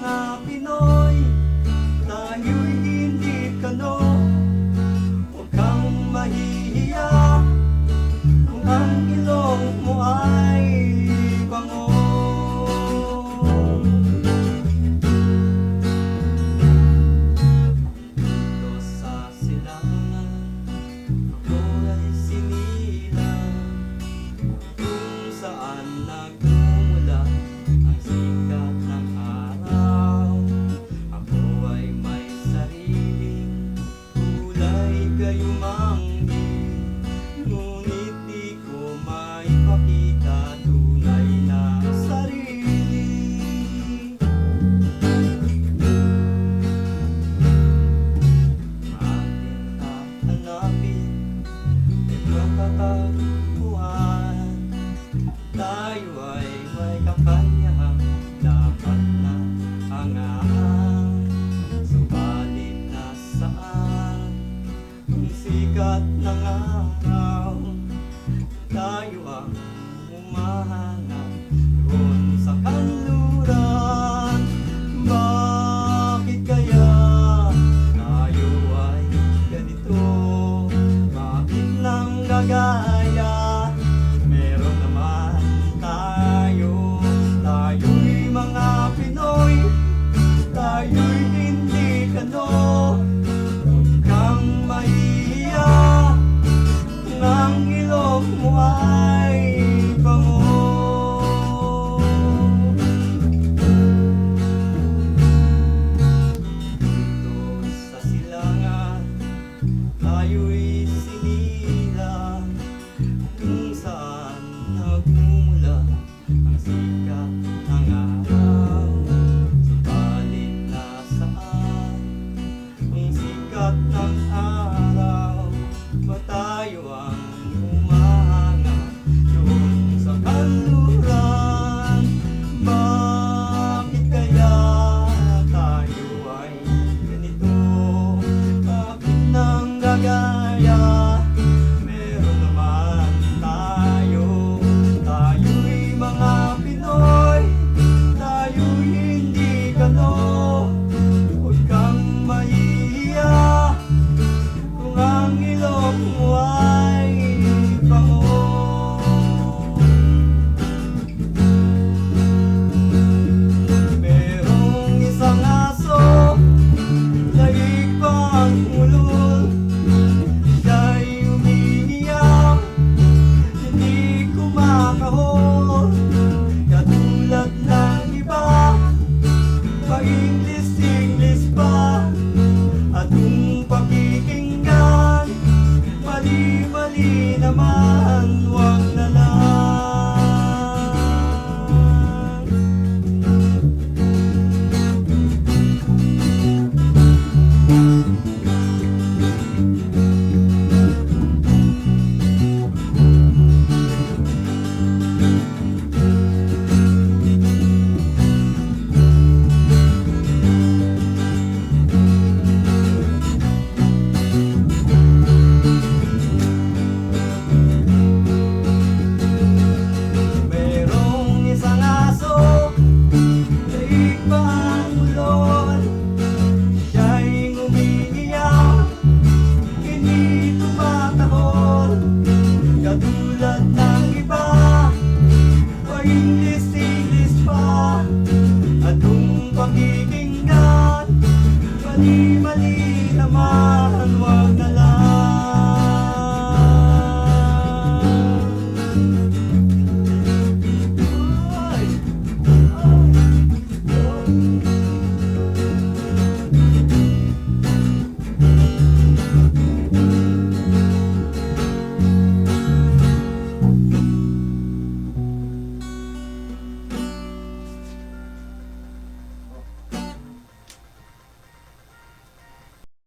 mga Pinoy Tayo'y hindi kano. Huwag kang mahihiya. Kung ang gayumang Ngunit di ko maipakita tunay na sarili. Aking tatanapin at matatagpuan Tayo ay may kapanyahan, dapat na ang tayo ah. ang humahanga high. yeah, yeah. mali naman, huwag